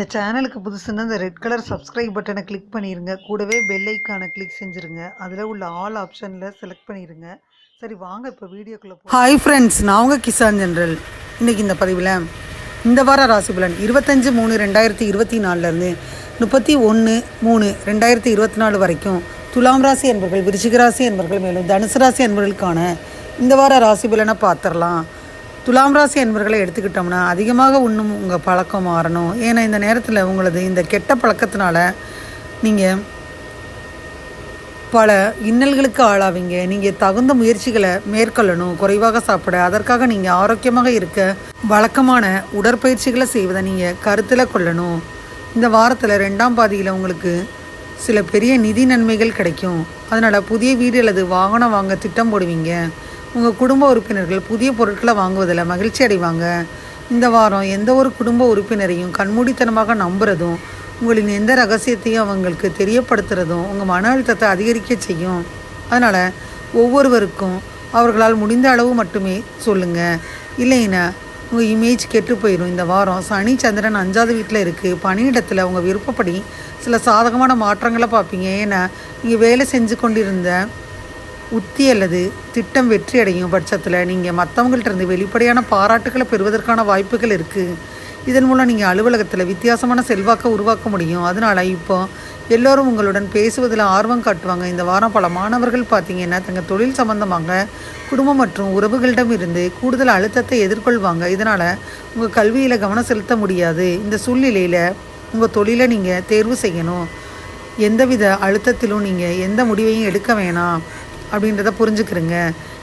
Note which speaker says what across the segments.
Speaker 1: இந்த சேனலுக்கு புதுசுன்னா இந்த ரெட் கலர் சப்ஸ்கிரைப் பட்டனை கிளிக் பண்ணிடுங்க கூடவே பெல் ஐக்கானை கிளிக் செஞ்சுருங்க. அதில் உள்ள ஆல் ஆப்ஷனில் செலக்ட் பண்ணிடுங்க சரி வாங்க இப்போ வீடியோக்குள்ளே ஹாய் ஃப்ரெண்ட்ஸ் நான் உங்கள் கிசான் ஜென்ரல். இன்றைக்கி இந்த பதிவில் இந்த வார ராசி பலன் இருபத்தஞ்சு மூணு ரெண்டாயிரத்தி இருபத்தி நாலுலேருந்து முப்பத்தி ஒன்று மூணு ரெண்டாயிரத்தி இருபத்தி நாலு வரைக்கும் துலாம் ராசி என்பர்கள் விருச்சிக ராசி என்பர்கள் மேலும் தனுசு ராசி என்பர்களுக்கான இந்த வார ராசி பலனை பார்த்துடலாம். துலாம் ராசி என்பர்களை எடுத்துக்கிட்டோம்னா அதிகமாக உண்ணும் உங்கள் பழக்கம் மாறணும். ஏன்னா இந்த நேரத்தில் உங்களது இந்த கெட்ட பழக்கத்தினால நீங்கள் பல இன்னல்களுக்கு ஆளாவீங்க. நீங்கள் தகுந்த முயற்சிகளை மேற்கொள்ளணும் குறைவாக சாப்பிட அதற்காக நீங்கள் ஆரோக்கியமாக இருக்க வழக்கமான உடற்பயிற்சிகளை செய்வதை நீங்கள் கருத்தில் கொள்ளணும். இந்த வாரத்தில் ரெண்டாம் பாதியில் உங்களுக்கு சில பெரிய நிதி நன்மைகள் கிடைக்கும். அதனால் புதிய வீடு அல்லது வாகனம் வாங்க திட்டம் போடுவீங்க. உங்கள் குடும்ப உறுப்பினர்கள் புதிய பொருட்களை வாங்குவதில் மகிழ்ச்சி அடைவாங்க. இந்த வாரம் எந்த ஒரு குடும்ப உறுப்பினரையும் கண்மூடித்தனமாக நம்புறதும் உங்களின் எந்த ரகசியத்தையும் அவங்களுக்கு தெரியப்படுத்துறதும் உங்கள் மன அழுத்தத்தை அதிகரிக்க செய்யும். அதனால் ஒவ்வொருவருக்கும் அவர்களால் முடிந்த அளவு மட்டுமே சொல்லுங்கள் இல்லைன்னா உங்கள் இமேஜ் கெட்டு போயிடும் இந்த வாரம் சனி சந்திரன் அஞ்சாவது வீட்டில் இருக்குது பணியிடத்தில் உங்கள் விருப்பப்படி சில சாதகமான மாற்றங்களை பார்ப்பீங்க. ஏன்னா நீங்கள் வேலை செஞ்சு கொண்டிருந்த உத்தி அல்லது திட்டம் வெற்றி அடையும் பட்சத்தில் நீங்கள் மற்றவங்கள்ட்ட இருந்து வெளிப்படையான பாராட்டுகளை பெறுவதற்கான வாய்ப்புகள் இருக்குது இதன் மூலம் நீங்கள் அலுவலகத்தில் வித்தியாசமான செல்வாக்கை உருவாக்க முடியும். அதனால் இப்போ எல்லோரும் உங்களுடன் பேசுவதில் ஆர்வம் காட்டுவாங்க. இந்த வாரம் பல மாணவர்கள் பார்த்தீங்கன்னா தங்கள் தொழில் சம்பந்தமாக குடும்பம் மற்றும் உறவுகளிடம் இருந்து கூடுதல் அழுத்தத்தை எதிர்கொள்வாங்க. இதனால் உங்கள் கல்வியில் கவனம் செலுத்த முடியாது. இந்த சூழ்நிலையில் உங்கள் தொழிலை நீங்கள் தேர்வு செய்யணும். எந்தவித அழுத்தத்திலும் நீங்கள் எந்த முடிவையும் எடுக்க வேணாம். அப்படின்றத புரிஞ்சுக்கிறேங்க.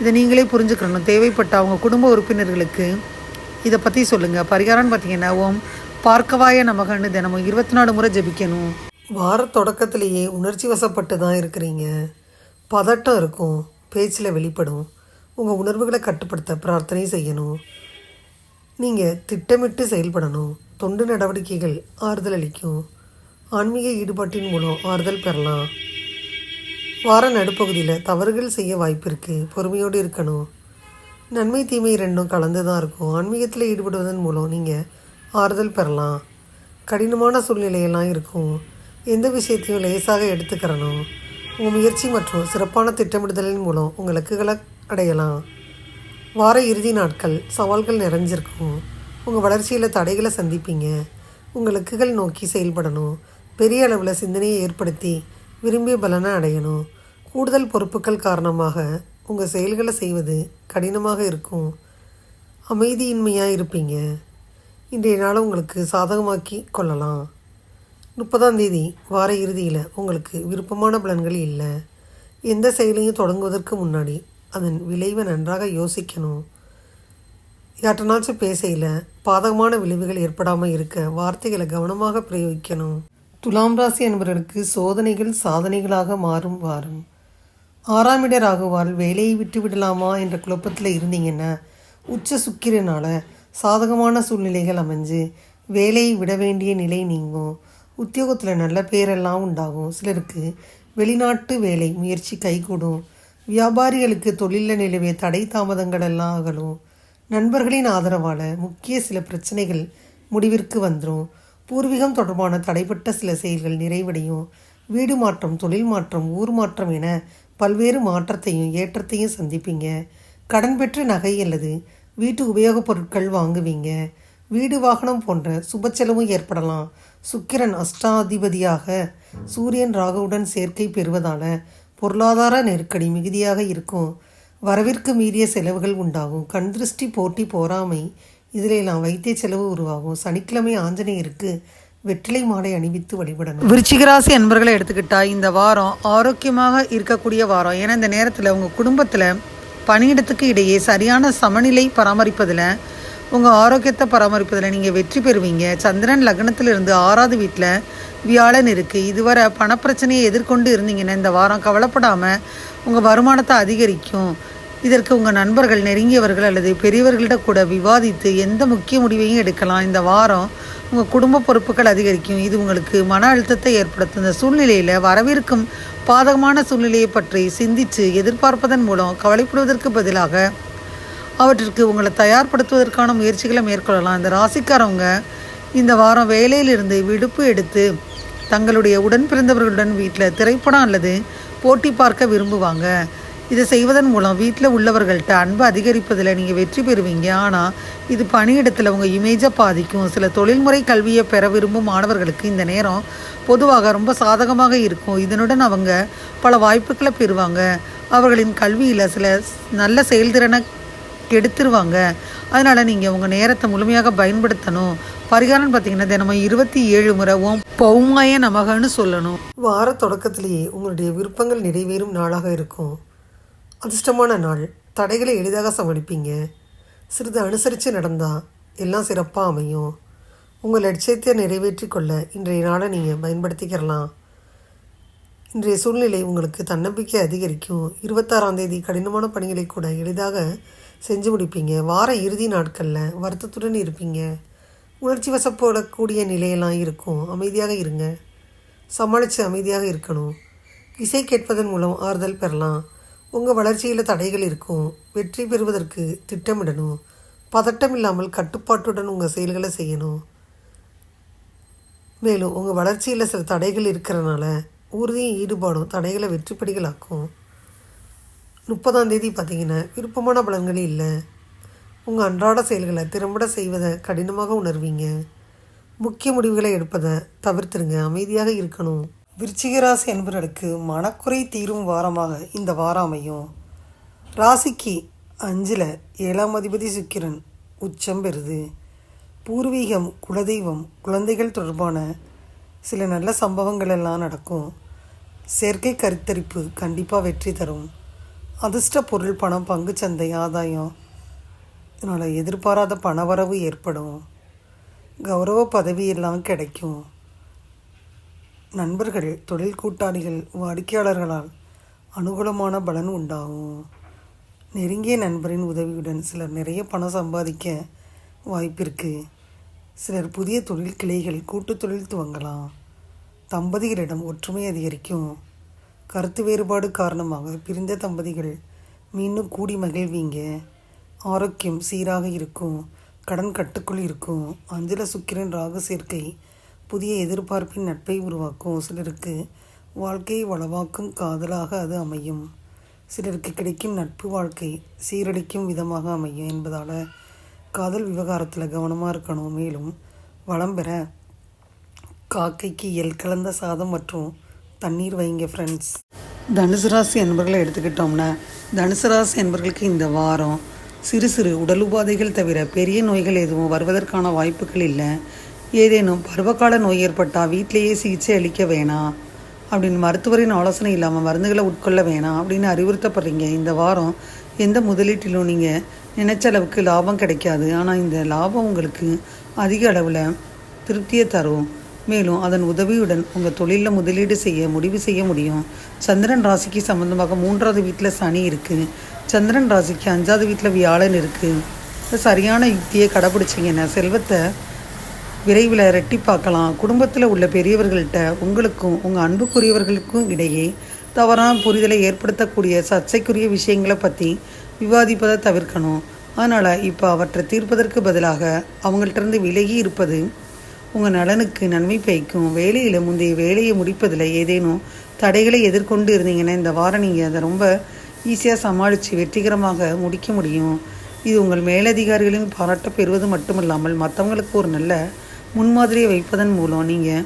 Speaker 1: இதை நீங்களே புரிஞ்சுக்கிறணும். தேவைப்பட்ட அவங்க குடும்ப உறுப்பினர்களுக்கு இதை பற்றி சொல்லுங்கள் பரிகாரம்னு பார்த்தீங்கன்னா ஓம் பார்க்கவாய நமகன்னு தினமும் இருபத்தி நாலு முறை ஜெபிக்கணும். வார தொடக்கத்திலேயே உணர்ச்சி வசப்பட்டு தான் இருக்கிறீங்க. பதட்டம் இருக்கும். பேச்சில் வெளிப்படும். உங்கள் உணர்வுகளை கட்டுப்படுத்த பிரார்த்தனை செய்யணும். நீங்கள் திட்டமிட்டு செயல்படணும். தொண்டு நடவடிக்கைகள் ஆறுதல் அளிக்கும். ஆன்மீக ஈடுபாட்டின் மூலம் ஆறுதல் பெறலாம். வார நடுப்பகுதியில் தவறுகள் செய்ய வாய்ப்பு இருக்குது பொறுமையோடு இருக்கணும். நன்மை தீமை ரெண்டும் கலந்து தான் இருக்கும். ஆன்மீகத்தில் ஈடுபடுவதன் மூலம் நீங்கள் ஆறுதல் பெறலாம். கடினமான சூழ்நிலையெல்லாம் இருக்கும். எந்த விஷயத்தையும் லேசாக எடுத்துக்கிறணும். உங்கள் முயற்சி மற்றும் சிறப்பான திட்டமிடுதலின் மூலம் உங்கள் இலக்குகளை அடையலாம். வார இறுதி நாட்கள் சவால்கள் நிறைஞ்சிருக்கும். உங்கள் வளர்ச்சியில் தடைகளை சந்திப்பீங்க. உங்கள் இலக்குகள் நோக்கி செயல்படணும். பெரிய அளவில் சிந்தனையை ஏற்படுத்தி விரும்பிய பலனை அடையணும். கூடுதல் பொறுப்புகள் காரணமாக உங்கள் செயல்களை செய்வது கடினமாக இருக்கும். அமைதியின்மையாக இருப்பீங்க. இன்றைய நாளை உங்களுக்கு சாதகமாக்கி கொள்ளலாம். முப்பதாம் தேதி வார இறுதியில் உங்களுக்கு விருப்பமான பலன்கள் இல்லை. எந்த செயலையும் தொடங்குவதற்கு முன்னாடி அதன் விளைவை நன்றாக யோசிக்கணும். யார்ட்டனாச்சும் பேசையில் பாதகமான விளைவுகள் ஏற்படாமல் இருக்க வார்த்தைகளை கவனமாக பிரயோகிக்கணும். துலாம் ராசி என்பவர்களுக்கு சோதனைகள் சாதனைகளாக மாறும் வாரும். ஆறாம் இட ராகுவால் வேலையை விட்டு விடலாமா என்ற குழப்பத்தில் இருந்தீங்கன்னா உச்ச சுக்கிரனால் சாதகமான சூழ்நிலைகள் அமைஞ்சு வேலையை விட வேண்டிய நிலை நீங்கும். உத்தியோகத்தில் நல்ல பேரெல்லாம் உண்டாகும். சிலருக்கு வெளிநாட்டு வேலை முயற்சி கைகூடும். வியாபாரிகளுக்கு தொழிலில் நிலவிய தடை தாமதங்கள் எல்லாம் அகலும். நண்பர்களின் ஆதரவால் முக்கிய சில பிரச்சனைகள் முடிவிற்கு வந்துடும் பூர்வீகம் தொடர்பான தடைப்பட்ட சில செயல்கள் நிறைவடையும். வீடு மாற்றம் தொழில் மாற்றம் ஊர் மாற்றம் என பல்வேறு மாற்றத்தையும் ஏற்றத்தையும் சந்திப்பீங்க. கடன் பெற்ற நகை அல்லது வீட்டு உபயோகப் பொருட்கள் வாங்குவீங்க. வீடு வாகனம் போன்ற சுப செலவும் ஏற்படலாம். சுக்கிரன் அஷ்டாதிபதியாக சூரியன் ராகுவுடன் சேர்க்கை பெறுவதால பொருளாதார நெருக்கடி மிகுதியாக இருக்கும். வரவிற்கு மீறிய செலவுகள் உண்டாகும். கண் திருஷ்டி போட்டி போராமை இதிலெல்லாம் வைத்திய செலவு உருவாகும். சனிக்கிழமை ஆஞ்சநேயருக்கு வெற்றிலை மாலை அணிவித்து வழிபடணும். விருச்சிகராசி அன்பர்களை எடுத்துக்கிட்டா இந்த வாரம் ஆரோக்கியமாக இருக்கக்கூடிய வாரம். ஏன்னா இந்த நேரத்தில் உங்கள் குடும்பத்தில் பணியிடத்துக்கு இடையே சரியான சமநிலை பராமரிப்பதில் உங்கள் ஆரோக்கியத்தை பராமரிப்பதில் நீங்கள் வெற்றி பெறுவீங்க. சந்திரன் லக்னத்திலிருந்து ஆறாவது வீட்டில் வியாழன் இருக்குது இதுவரை பணப்பிரச்சனையை எதிர்கொண்டு இருந்தீங்கன்னா இந்த வாரம் கவலைப்படாமல் உங்கள் வருமானத்தை அதிகரிக்கும். இதற்கு உங்கள் நண்பர்கள் நெருங்கியவர்கள் அல்லது பெரியவர்களிடம் கூட விவாதித்து எந்த முக்கிய முடிவையும் எடுக்கலாம். இந்த வாரம் உங்கள் குடும்ப பொறுப்புகள் அதிகரிக்கும். இது உங்களுக்கு மன அழுத்தத்தை ஏற்படுத்தும். இந்த சூழ்நிலையில் வரவிருக்கும் பாதகமான சூழ்நிலையை பற்றி சிந்தித்து எதிர்பார்ப்பதன் மூலம் கவலைப்படுவதற்கு பதிலாக அவற்றிற்கு உங்களை தயார்படுத்துவதற்கான முயற்சிகளை மேற்கொள்ளலாம். இந்த ராசிக்காரவங்க இந்த வாரம் வேலையிலிருந்து விடுப்பு எடுத்து தங்களுடைய உடன் பிறந்தவர்களுடன் வீட்டில் திரைப்படம் அல்லது போட்டி பார்க்க விரும்புவாங்க. இதை செய்வதன் மூலம் வீட்டில் உள்ளவர்கள்ட்ட அன்பு அதிகரிப்பதில் நீங்கள் வெற்றி பெறுவீங்க. ஆனால் இது பணியிடத்தில் உங்கள் இமேஜை பாதிக்கும். சில தொழில்முறை கல்வியை பெற விரும்பும் மாணவர்களுக்கு இந்த நேரம் பொதுவாக ரொம்ப சாதகமாக இருக்கும். இதனுடன் அவங்க பல வாய்ப்புகளை பெறுவாங்க. அவர்களின் கல்வியில் சில நல்ல செயல்திறனை கெடுத்துருவாங்க அதனால் நீங்கள் உங்கள் நேரத்தை முழுமையாக பயன்படுத்தணும். பரிகாரம் பார்த்தீங்கன்னா தினமும் இருபத்தி ஏழு முறை ஓம் பௌமாய நமகன்னு சொல்லணும்.
Speaker 2: வார தொடக்கத்திலேயே உங்களுடைய விருப்பங்கள் நிறைவேறும் நாளாக இருக்கும். அதிர்ஷ்டமான நாள். தடைகளை எளிதாக சமாளிப்பீங்க. சிறிது அனுசரித்து நடந்தால் எல்லாம் சிறப்பாக அமையும். உங்கள் லட்சியத்தை நிறைவேற்றி கொள்ள இன்றைய நாளை நீங்கள் பயன்படுத்திக்கிறலாம். இன்றைய சூழ்நிலை உங்களுக்கு தன்னம்பிக்கை அதிகரிக்கும். இருபத்தாறாம் தேதி கடினமான பணிகளை கூட எளிதாக செஞ்சு முடிப்பீங்க. வார இறுதி நாட்களில் வருத்தத்துடன் இருப்பீங்க. உணர்ச்சி வசப்படக்கூடிய நிலையெல்லாம் இருக்கும். அமைதியாக இருங்க. சமாளித்து அமைதியாக இருக்கணும். இசை கேட்பதன் மூலம் ஆறுதல் பெறலாம். உங்கள் வளர்ச்சியில் தடைகள் இருக்கும். வெற்றி பெறுவதற்கு திட்டமிடணும். பதட்டம் இல்லாமல் கட்டுப்பாட்டுடன் உங்கள் செயல்களை செய்யணும். மேலும் உங்கள் வளர்ச்சியில் சில தடைகள் இருக்கிறனால உறுதியும் ஈடுபாடும் தடைகளை வெற்றிப்படிகளாக்கும். முப்பதாம் தேதி பார்த்தீங்கன்னா விருப்பமான பலன்கள் இல்லை. உங்கள் அன்றாட செயல்களை திறம்பட செய்வதை கடினமாக உணர்வீங்க. முக்கிய முடிவுகளை எடுப்பதை தவிர்த்துருங்க. அமைதியாக இருக்கணும். விருச்சிக ராசி என்பவர்களுக்கு மனக்குறை தீரும் வாரமாக இந்த வாரம் அமையும். ராசிக்கு அஞ்சில் ஏழாம் அதிபதி சுக்கிரன் உச்சம் பெறுது. பூர்வீகம் குலதெய்வம் குழந்தைகள் தொடர்பான சில நல்ல சம்பவங்கள் எல்லாம் நடக்கும். செயற்கை கருத்தரிப்பு கண்டிப்பாக வெற்றி தரும். அதிர்ஷ்ட பொருள் பணம் பங்குச்சந்தை ஆதாயம். இதனால் எதிர்பாராத பணவரவு ஏற்படும். கௌரவ பதவி எல்லாம் கிடைக்கும். நண்பர்கள் தொழில் கூட்டாளிகள் வாடிக்கையாளர்களால் அனுகூலமான பலன் உண்டாகும். நெருங்கிய நண்பரின் உதவியுடன் சிலர் நிறைய பணம் சம்பாதிக்க வாய்ப்பிருக்கு. சிலர் புதிய தொழில் கிளைகள் கூட்டு தொழில் துவங்கலாம். தம்பதிகளிடம் ஒற்றுமை அதிகரிக்கும். கருத்து வேறுபாடு காரணமாக பிரிந்த தம்பதிகள் மீண்டும் கூடி மகிழ்வீங்க. ஆரோக்கியம் சீராக இருக்கும். கடன் கட்டுக்குள் இருக்கும். அஞ்சல சுக்கிரன் ராகு சேர்க்கை புதிய எதிர்பார்ப்பின் நட்பை உருவாக்கும். சிலருக்கு வாழ்க்கையை வளவாக்கும் காதலாக அது அமையும். சிலருக்கு கிடைக்கும் நட்பு வாழ்க்கை சீரழிக்கும் விதமாக அமையும் என்பதால் காதல் விவகாரத்தில் கவனமாக இருக்கணும். மேலும் வளம் பெற காக்கைக்கு எல் கலந்த சாதம் மற்றும் தண்ணீர் வைங்க ஃப்ரெண்ட்ஸ்
Speaker 1: தனுசு ராசி என்பர்களை எடுத்துக்கிட்டோம்னா தனுசு ராசி என்பர்களுக்கு இந்த வாரம் சிறு சிறு உடல் உபாதைகள் தவிர பெரிய நோய்கள் எதுவும் வருவதற்கான வாய்ப்புகள் இல்லை. ஏதேனும் பருவகால நோய் ஏற்பட்டால் வீட்டிலேயே சிகிச்சை அளிக்க வேணாம் அப்படின்னு மருத்துவரின் ஆலோசனை இல்லாமல் மருந்துகளை உட்கொள்ள வேணாம் அப்படின்னு அறிவுறுத்தப்படுறீங்க. இந்த வாரம் எந்த முதலீட்டிலும் நீங்கள் நினைச்ச அளவுக்கு லாபம் கிடைக்காது. ஆனால் இந்த லாபம் உங்களுக்கு அதிக அளவில் திருப்தியை தரும். மேலும் அதன் உதவியுடன் உங்கள் தொழிலில் முதலீடு செய்ய முடிவு செய்ய முடியும். சந்திரன் ராசிக்கு சம்மந்தமாக மூன்றாவது வீட்டில் சனி இருக்குது சந்திரன் ராசிக்கு அஞ்சாவது வீட்டில் வியாழன் இருக்குது சரியான யுக்தியை கடைப்பிடிச்சிங்கன்னா செல்வத்தை விரைவில் ரெட்டிப்பாக்கலாம் குடும்பத்தில் உள்ள பெரியவர்கள்ட்ட உங்களுக்கும் உங்கள் அன்புக்குரியவர்களுக்கும் இடையே தவறான புரிதலை ஏற்படுத்தக்கூடிய சர்ச்சைக்குரிய விஷயங்களை பற்றி விவாதிப்பதை தவிர்க்கணும். அதனால் இப்போ அவற்றை தீர்ப்பதற்கு பதிலாக அவங்கள்டிருந்து விலகி இருப்பது உங்கள் நலனுக்கு நன்மை பயக்கும். வேலையில் முந்தைய வேலையை முடிப்பதில் ஏதேனும் தடைகளை எதிர்கொண்டு இருந்தீங்கன்னா இந்த வாரம் நீங்கள் அதை ரொம்ப ஈஸியாக சமாளித்து வெற்றிகரமாக முடிக்க முடியும். இது உங்கள் மேலதிகாரிகளின் பாராட்ட பெறுவது மட்டுமல்லாமல் மற்றவங்களுக்கு ஒரு நல்ல முன்மாதிரியை வைப்பதன் மூலம் நீங்கள்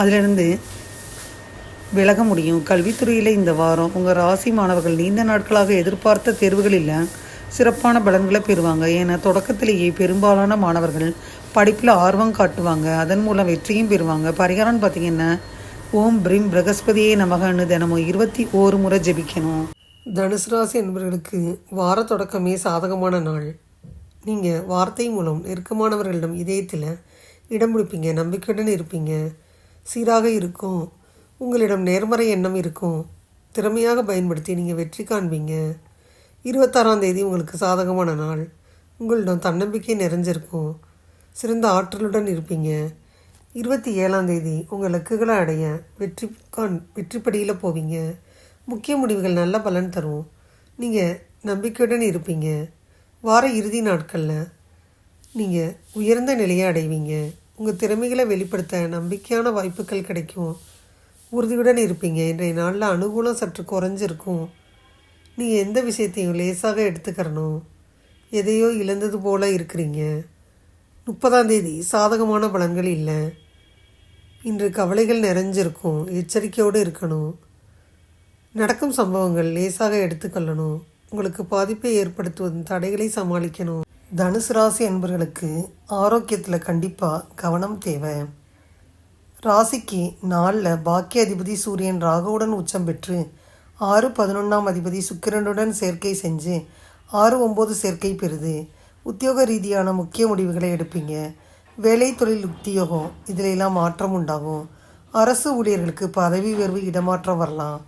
Speaker 1: அதிலிருந்து விலக முடியும். கல்வித்துறையில் இந்த வாரம் உங்கள் ராசி மாணவர்கள் நீண்ட நாட்களாக எதிர்பார்த்த தேர்வுகளில் சிறப்பான பலன்களை பெறுவாங்க. ஏன்னா தொடக்கத்திலேயே பெரும்பாலான மாணவர்கள் படிப்பில் ஆர்வம் காட்டுவாங்க. அதன் மூலம் வெற்றியும் பெறுவாங்க. பரிகாரம்னு பார்த்தீங்கன்னா ஓம் பிரிம் பிரகஸ்பதியே நமகன்னு தினமும் இருபத்தி ஓரு முறை ஜெபிக்கணும்.
Speaker 2: தனுசு ராசி என்பவர்களுக்கு வார தொடக்கமே சாதகமான நாள். நீங்கள் வார்த்தை மூலம் நெருக்கமானவர்களிடம் இதயத்தில் இடம் பிடிப்பீங்க நம்பிக்கையுடன் இருப்பீங்க. சீராக இருக்கும். உங்களிடம் நேர்மறை எண்ணம் இருக்கும். திறமையாக பயன்படுத்தி நீங்கள் வெற்றி காண்பீங்க. இருபத்தாறாம் தேதி உங்களுக்கு சாதகமான நாள். உங்களிடம் தன்னம்பிக்கை நிறைஞ்சிருக்கும். சிறந்த ஆற்றலுடன் இருப்பீங்க. இருபத்தி ஏழாம் தேதி உங்கள் இலக்குகளை அடைய வெற்றி கான் வெற்றிப்படியில் போவீங்க. முக்கிய முடிவுகள் நல்ல பலன் தரும். நீங்கள் நம்பிக்கையுடன் இருப்பீங்க. வார இறுதி நாட்களில் நீங்கள் உயர்ந்த நிலையை அடைவீங்க. உங்கள் திறமைகளை வெளிப்படுத்த நம்பிக்கையான வாய்ப்புகள் கிடைக்கும். உறுதியுடன் இருப்பீங்க. இன்றைய நாளில் அனுகூலம் சற்று குறைஞ்சிருக்கும். நீங்கள் எந்த விஷயத்தையும் லேசாக எடுத்துக்கிறணும். எதையோ இழந்தது போல இருக்கிறீங்க. முப்பதாம் தேதி சாதகமான பலன்கள் இல்லை. இன்று கவலைகள் நிறைஞ்சிருக்கும். எச்சரிக்கையோடு இருக்கணும். நடக்கும் சம்பவங்கள் லேசாக எடுத்துக்கொள்ளணும். உங்களுக்கு பாதிப்பை ஏற்படுத்துவதும் தடைகளை சமாளிக்கணும். தனுசு ராசி என்பவர்களுக்கு ஆரோக்கியத்தில் கண்டிப்பாக கவனம் தேவை. ராசிக்கு நாளில் பாக்கிய அதிபதி சூரியன் ராகுவுடன் உச்சம் பெற்று ஆறு பதினொன்றாம் அதிபதி சுக்கிரனுடன் சேர்க்கை செஞ்சு ஆறு ஒம்பது சேர்க்கை பெறுது. உத்தியோக ரீதியான முக்கிய முடிவுகளை எடுப்பீங்க. வேலை தொழில் உத்தியோகம் இதிலெல்லாம் மாற்றம் உண்டாகும். அரசு ஊழியர்களுக்கு பதவி உயர்வு இடமாற்றம் வரலாம்.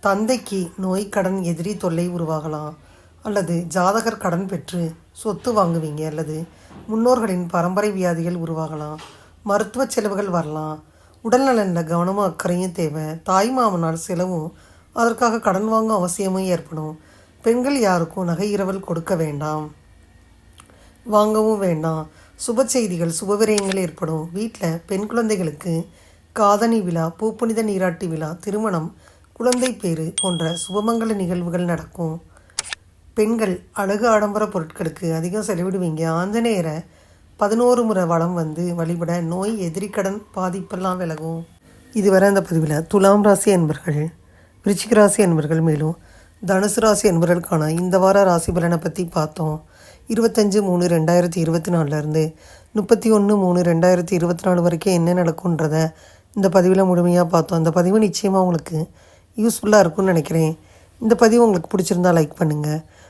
Speaker 2: தந்தைக்கு நோய் கடன் எதிரி தொல்லை உருவாகலாம். அல்லது ஜாதகர் கடன் பெற்று சொத்து வாங்குவீங்க அல்லது முன்னோர்களின் பரம்பரை வியாதிகள் உருவாகலாம் மருத்துவ செலவுகள் வரலாம் உடல்நலனில் கவனமும் அக்கறையும் தேவை தாய் மாமனால் செலவும் அதற்காக கடன் வாங்கும் அவசியமும் ஏற்படும். பெண்கள் யாருக்கும் நகை இரவல் கொடுக்க வேண்டாம். வாங்கவும் வேண்டாம். சுப செய்திகள் சுபவிரயங்கள் ஏற்படும். வீட்டில் பெண் குழந்தைகளுக்கு காதணி விழா பூப்புனித நீராட்டு விழா திருமணம் குழந்தை பேறு போன்ற சுபமங்கல நிகழ்வுகள் நடக்கும். பெண்கள் அழகு ஆடம்பர பொருட்களுக்கு அதிகம் செலவிடுவீங்க. ஆஞ்சநேயரை பதினோரு முறை வளம் வந்து வழிபட நோய் எதிரிக்கடன் பாதிப்பெல்லாம் விலகும். இதுவரை அந்த பதிவில் துலாம் ராசி என்பர்கள் விருச்சிக ராசி என்பர்கள் மேலும் தனுசு ராசி என்பவர்களுக்கான இந்த வார ராசி பலனை பற்றி பார்த்தோம். இருபத்தஞ்சு மூணு ரெண்டாயிரத்தி இருபத்தி நாலுலேருந்து முப்பத்தி ஒன்று மூணு ரெண்டாயிரத்தி இருபத்தி நாலு வரைக்கும் என்ன நடக்கும்ன்றத இந்த பதிவில் முழுமையாக பார்த்தோம். அந்த பதிவு நிச்சயமாக உங்களுக்கு யூஸ்ஃபுல்லாக இருக்கும்னு நினைக்கிறேன். இந்த பதிவு உங்களுக்கு பிடிச்சிருந்தா லைக் பண்ணுங்கள்